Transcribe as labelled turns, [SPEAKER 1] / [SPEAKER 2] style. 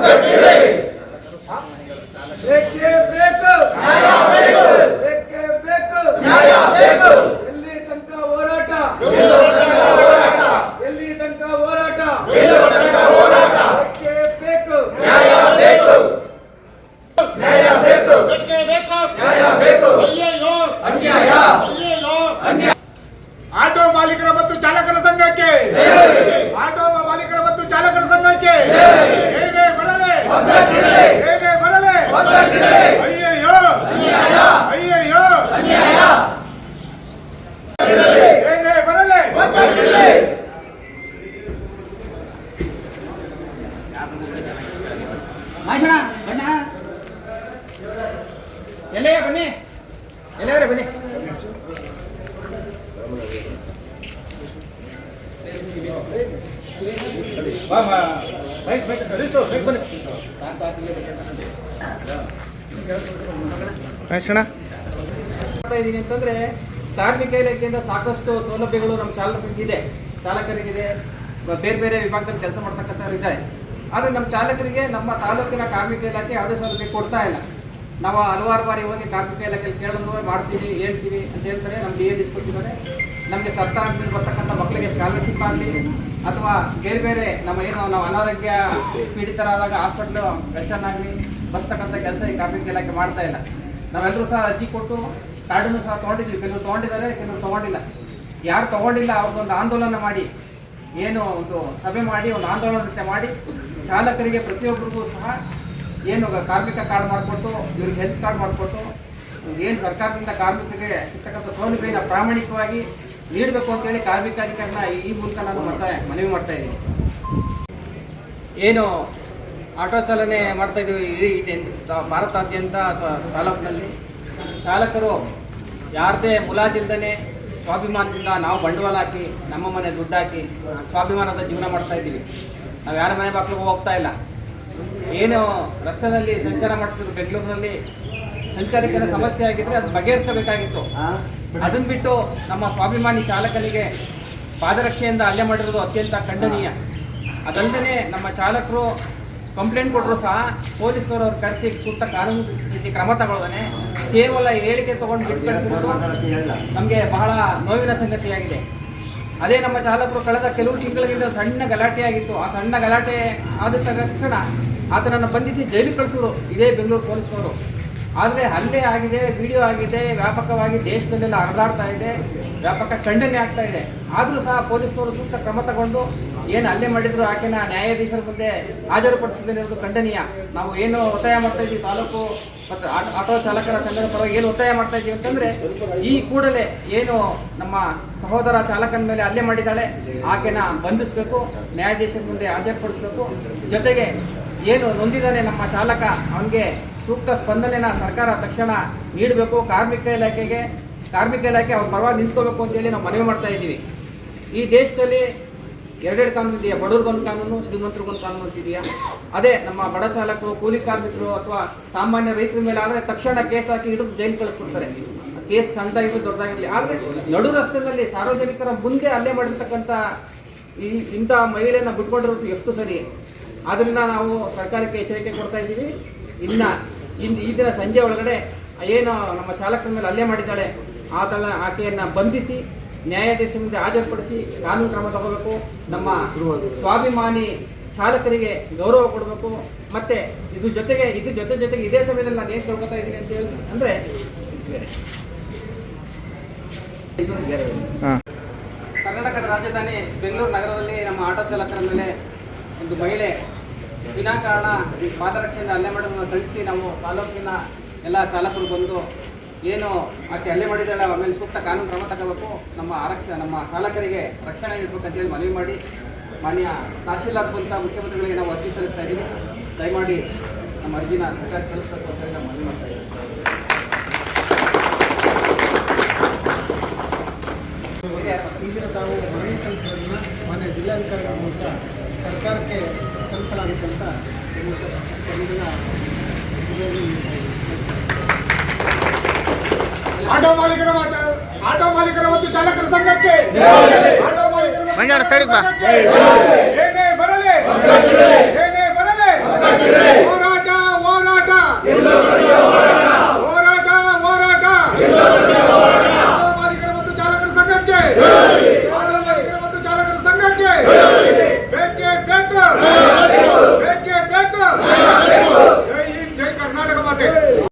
[SPEAKER 1] também
[SPEAKER 2] irei. ಮಾಡಿಸೋಣ ಬಣ್ಣ ಎಲ್ಲೇ ಬನ್ನಿ. ಎಲ್ಲೇ ಬನ್ನಿ. ಇದ್ದೀನಿ ಅಂತಂದ್ರೆ ಕಾರ್ಮಿಕ ಇಲಾಖೆಯಿಂದ ಸಾಕಷ್ಟು ಸೌಲಭ್ಯಗಳು ನಮ್ಮ ಚಾಲಕರಿಗಿದೆ. ಚಾಲಕರಿಗಿದೆ. ಬೇರೆ ಬೇರೆ ವಿಭಾಗದಲ್ಲಿ ಕೆಲಸ ಮಾಡ್ತಕ್ಕಂಥವ್ರು ಇದ್ದಾರೆ. ಆದರೆ ನಮ್ಮ ಚಾಲಕರಿಗೆ ನಮ್ಮ ತಾಲೂಕಿನ ಕಾರ್ಮಿಕ ಇಲಾಖೆ ಯಾವುದೇ ಸೌಲಭ್ಯ ಕೊಡ್ತಾ ಇಲ್ಲ. ನಾವು ಹಲವಾರು ಬಾರಿ ಹೋಗಿ ಕಾರ್ಮಿಕ ಇಲಾಖೆಯಲ್ಲಿ ಕೇಳಿದ್ರು ಮಾಡ್ತೀವಿ, ಹೇಳ್ತೀವಿ ಅಂತ ಹೇಳ್ತಾರೆ, ನಮ್ಗೆ ಏನು ಇಸ್ಕೊಟ್ಟಿದ್ದಾರೆ ನಮಗೆ ಸರ್ಕಾರದಿಂದ ಬರ್ತಕ್ಕಂಥ ಮಕ್ಕಳಿಗೆ ಸ್ಕಾಲರ್ಶಿಪ್ ಆಗಲಿ ಅಥವಾ ಬೇರೆ ಬೇರೆ ನಮ್ಮ ಏನು ನಾವು ಅನಾರೋಗ್ಯ ಪೀಡಿತರಾದಾಗ ಹಾಸ್ಪಿಟ್ಲು ವೆಚ್ಚನಾಗಲಿ ಬರ್ತಕ್ಕಂಥ ಕೆಲಸ ಈ ಕಾರ್ಮಿಕ ಇಲಾಖೆ ಮಾಡ್ತಾ ಇಲ್ಲ. ನಾವೆಲ್ಲರೂ ಸಹ ಅರ್ಜಿ ಕೊಟ್ಟು ಕಾರ್ಡನ್ನು ಸಹ ತೊಗೊಂಡಿದ್ವಿ. ಕೆಲವರು ತೊಗೊಂಡಿದ್ದಾರೆ, ಕೆಲವರು ತೊಗೊಂಡಿಲ್ಲ. ಯಾರು ತೊಗೊಂಡಿಲ್ಲ ಅವ್ರಿಗೊಂದು ಆಂದೋಲನ ಮಾಡಿ ಏನು ಒಂದು ಸಭೆ ಮಾಡಿ, ಒಂದು ಆಂದೋಲನ ನೃತ್ಯ ಮಾಡಿ, ಚಾಲಕರಿಗೆ ಪ್ರತಿಯೊಬ್ಬರಿಗೂ ಸಹ ಏನು ಕಾರ್ಮಿಕ ಕಾರ್ಡ್ ಮಾಡಿಕೊಟ್ಟು, ಇವ್ರಿಗೆ ಹೆಲ್ತ್ ಕಾರ್ಡ್ ಮಾಡಿಕೊಟ್ಟು, ಏನು ಸರ್ಕಾರದಿಂದ ಕಾರ್ಮಿಕರಿಗೆ ಸಿಗ್ತಕ್ಕಂಥ ಸೌಲಭ್ಯನ ಪ್ರಾಮಾಣಿಕವಾಗಿ ನೀಡಬೇಕು ಅಂತೇಳಿ ಕಾರ್ಮಿಕ ಅಧಿಕಾರಿನ ಈ ಮೂಲಕ ನಾನು ಮತ್ತೆ ಮನವಿ ಮಾಡ್ತಾ ಇದ್ದೀನಿ. ಏನು ಆಟೋ ಚಾಲನೆ ಮಾಡ್ತಾ ಇದ್ದೀವಿ ಇಡೀ ಭಾರತಾದ್ಯಂತ ಅಥವಾ ತಾಲೂಕಿನಲ್ಲಿ. ಚಾಲಕರು ಯಾರದೇ ಮುಲಾಜಿಲ್ದೇ ಸ್ವಾಭಿಮಾನದಿಂದ ನಾವು ಬಂಡವಾಳ ಹಾಕಿ ನಮ್ಮ ಮನೆ ದುಡ್ಡು ಹಾಕಿ ಸ್ವಾಭಿಮಾನದ ಜೀವನ ಮಾಡ್ತಾ ಇದ್ದೀವಿ. ನಾವು ಯಾರ ಮನೆ ಬಾಗಿಲಿಗೂ ಹೋಗ್ತಾ ಇಲ್ಲ. ಏನು ರಸ್ತೆಯಲ್ಲಿ ಸಂಚಾರ ಮಾಡ್ತಿದ್ರು ಬೆಂಗಳೂರಿನಲ್ಲಿ ಸಂಚಾರಿಕರ ಸಮಸ್ಯೆ ಆಗಿದ್ರೆ ಅದು ಬಗೆಹರಿಸಬೇಕಾಗಿತ್ತು ಅದನ್ನ ಬಿಟ್ಟು ನಮ್ಮ ಸ್ವಾಭಿಮಾನಿ ಚಾಲಕನಿಗೆ ಪಾದರಕ್ಷೆಯಿಂದ ಹಲ್ಲೆ ಮಾಡಿರೋದು ಅತ್ಯಂತ ಖಂಡನೀಯ. ಅದಲ್ಲದೆ ನಮ್ಮ ಚಾಲಕರು ಕಂಪ್ಲೇಂಟ್ ಕೊಟ್ಟರು ಸಹ ಪೊಲೀಸ್ನವರು ಅವ್ರು ಕರೆಸಿ ಸೂಕ್ತ ಕಾನೂನು ರೀತಿ ಕ್ರಮ ತಗೊಳ್ಳೋದಾನೆ ಕೇವಲ ಹೇಳಿಕೆ ತಗೊಂಡು ಬಿಟ್ಟು ನಮಗೆ ಬಹಳ ನೋವಿನ ಸಂಗತಿಯಾಗಿದೆ. ಅದೇ ನಮ್ಮ ಚಾಲಕರು ಕಳೆದ ಕೆಲವು ತಿಂಗಳಿಗಿಂತ ಸಣ್ಣ ಗಲಾಟೆ ಆಗಿತ್ತು. ಆ ಸಣ್ಣ ಗಲಾಟೆ ಆದ ತಕ್ಷಣ ಆತನನ್ನು ಬಂಧಿಸಿ ಜೈಲಿಗೆ ಕಳಿಸಿದ್ರು. ಇದೇ ಬೆಂಗಳೂರು ಪೊಲೀಸ್ನವರು. ಆದರೆ ಹಲ್ಲೆ ಆಗಿದೆ ವಿಡಿಯೋ ಆಗಿದೆ, ವ್ಯಾಪಕವಾಗಿ ದೇಶದಲ್ಲೆಲ್ಲ ಹರಿದಾಡ್ತಾ ಇದೆ, ವ್ಯಾಪಕ ಖಂಡನೆ ಆಗ್ತಾ ಇದೆ. ಆದರೂ ಸಹ ಪೊಲೀಸ್ನವರು ಸೂಕ್ತ ಕ್ರಮ ತಗೊಂಡು ಏನು ಹಲ್ಲೆ ಮಾಡಿದ್ರು ಆಕೆನ ನ್ಯಾಯಾಧೀಶರ ಮುಂದೆ ಹಾಜರುಪಡಿಸಿದ್ದು ಖಂಡನೀಯ. ನಾವು ಏನು ಒತ್ತಾಯ ಮಾಡ್ತಾ ಇದ್ದೀವಿ, ತಾಲೂಕು ಮತ್ತು ಆಟೋ ಚಾಲಕರ ಸಂಘದ ಪರವಾಗಿ ಏನು ಒತ್ತಾಯ ಮಾಡ್ತಾ ಇದ್ದೀವಿ ಅಂತಂದರೆ, ಈ ಕೂಡಲೇ ಏನು ನಮ್ಮ ಸಹೋದರ ಚಾಲಕನ ಮೇಲೆ ಹಲ್ಲೆ ಮಾಡಿದ್ದಾಳೆ, ಆಕೆನ ಬಂಧಿಸಬೇಕು, ನ್ಯಾಯಾಧೀಶರ ಮುಂದೆ ಹಾಜರುಪಡಿಸಬೇಕು. ಜೊತೆಗೆ ಏನು ನೊಂದಿದ್ದಾನೆ ನಮ್ಮ ಚಾಲಕ, ಅವನಿಗೆ ಸೂಕ್ತ ಸ್ಪಂದನೆನ ಸರ್ಕಾರ ತಕ್ಷಣ ನೀಡಬೇಕು. ಕಾರ್ಮಿಕ ಇಲಾಖೆಗೆ, ಕಾರ್ಮಿಕ ಇಲಾಖೆ ಅವ್ರ ಪರವಾಗಿ ನಿಂತ್ಕೋಬೇಕು ಅಂತೇಳಿ ನಾವು ಮನವಿ ಮಾಡ್ತಾ ಇದ್ದೀವಿ. ಈ ದೇಶದಲ್ಲಿ ಎರಡೆರಡು ಕಾನೂನು ಇದೆಯಾ? ಬಡವ್ರಿಗೊಂದು ಕಾನೂನು ಶ್ರೀಮಂತರಿಗೊಂದು ಕಾನೂನು ಅಂತಿದೆಯಾ ಅದೇ ನಮ್ಮ ಬಡ ಚಾಲಕರು, ಕೂಲಿ ಕಾರ್ಮಿಕರು ಅಥವಾ ಸಾಮಾನ್ಯ ರೈತರ ಮೇಲೆ ಆದರೆ ತಕ್ಷಣ ಕೇಸ್ ಹಾಕಿ ಹಿಡಿದು ಜೈಲು ಕಳಿಸ್ಕೊಡ್ತಾರೆ. ಕೇಸ್ ಸಣ್ಣದಾಗಿದ್ದು ದೊಡ್ಡದಾಗಿರಲಿ. ಆದರೆ ನಡು ರಸ್ತೆಯಲ್ಲಿ ಸಾರ್ವಜನಿಕರ ಮುಂದೆ ಅಲ್ಲೇ ಮಾಡಿರ್ತಕ್ಕಂಥ ಈ ಇಂಥ ಮಹಿಳೆಯನ್ನು ಬಿಟ್ಕೊಂಡಿರೋದು ಎಷ್ಟು ಸರಿ? ಆದ್ದರಿಂದ ನಾವು ಸರ್ಕಾರಕ್ಕೆ ಎಚ್ಚರಿಕೆ ಕೊಡ್ತಾ ಇದ್ದೀವಿ. ಇನ್ನ ಇನ್ ಈ ದಿನ ಸಂಜೆ ಒಳಗಡೆ ಏನು ನಮ್ಮ ಚಾಲಕನ ಮೇಲೆ ಹಲ್ಲೆ ಮಾಡಿದ್ದಾಳೆ ಆತನ ಆಕೆಯನ್ನು ಬಂಧಿಸಿ ನ್ಯಾಯಾಧೀಶ ಮುಂದೆ ಹಾಜರುಪಡಿಸಿ ಕಾನೂನು ಕ್ರಮ ತಗೋಬೇಕು. ನಮ್ಮ ಸ್ವಾಭಿಮಾನಿ ಚಾಲಕರಿಗೆ ಗೌರವ ಕೊಡಬೇಕು. ಮತ್ತೆ ಇದ್ರ ಜೊತೆಗೆ ಇದ್ರ ಜೊತೆ ಜೊತೆಗೆ ಇದೇ ಸಮಯದಲ್ಲಿ ನಾನು ಏನು ತಗೋತಾ ಇದ್ದೀನಿ ಅಂತ ಹೇಳಿ ಅಂದರೆ ಕರ್ನಾಟಕದ ರಾಜಧಾನಿ ಬೆಂಗಳೂರು ನಗರದಲ್ಲಿ ನಮ್ಮ ಆಟೋ ಚಾಲಕರ ಮೇಲೆ ಒಂದು ಮಹಿಳೆ ವಿನಾಕಾರಣ ಪಾದರಕ್ಷೆಯಿಂದ ಹಲ್ಲೆ ಮಾಡೋದನ್ನು ಖಂಡಿಸಿ ನಾವು ತಾಲೂಕಿನ ಎಲ್ಲ ಚಾಲಕರು ಬಂದು ಏನು ಆಕೆ ಹಲ್ಲೆ ಮಾಡಿದ್ದಾಳೆ, ಅವ್ರ ಮೇಲೆ ಸೂಕ್ತ ಕಾನೂನು ಕ್ರಮ ತಗೋಬೇಕು. ನಮ್ಮ ಆರಕ್ಷ, ನಮ್ಮ ಚಾಲಕರಿಗೆ ರಕ್ಷಣೆ ಅಂತೇಳಿ ಮನವಿ ಮಾಡಿ ಮಾನ್ಯ ತಹಶೀಲ್ದಾರ್ ಬಂತ ಮುಖ್ಯಮಂತ್ರಿಗಳಿಗೆ ನಾವು ಅರ್ಜಿ ಸಲ್ಲಿಸ್ತಾ ಇದ್ದೀವಿ. ದಯಮಾಡಿ ನಮ್ಮ ಅರ್ಜಿನ ಸರ್ಕಾರ ಸಲ್ಲಿಸಬೇಕು ಅಂತೇಳಿ ನಾವು ಮನವಿ ಮಾಡ್ತಾ ಇದ್ದೀವಿ.
[SPEAKER 3] ಈಗಿನ ತಾವು ಮನವಿ ಸಲ್ಲಿಸೋದನ್ನು ಮಾನ್ಯ ಜಿಲ್ಲಾಧಿಕಾರಿಗಳ ಮೂಲಕ ಸರ್ಕಾರಕ್ಕೆ ರೂಪಿಸಲಾಗುತ್ತೆ ಅಂತ
[SPEAKER 4] ಆಟೋ ಮಾಲೀಕರ ಆಟೋ ಮಾಲೀಕರ ಮತ್ತು ಚಾಲಕರ ಸಂಘಕ್ಕೆ. ಆಟೋ ಮಾಲೀಕರ ಸಂಘಕ್ಕೆ.
[SPEAKER 1] ಏನೇ ಬರಲಿ ಏನೇ ಬರಲಿ. ಹೋರಾಟ ಹೋರಾಟ. ಹೋರಾಟ ಹೋರಾಟ.
[SPEAKER 4] ಆಟೋ ಮಾಲೀಕರ ಮತ್ತು ಚಾಲಕರ ಸಂಘಕ್ಕೆ.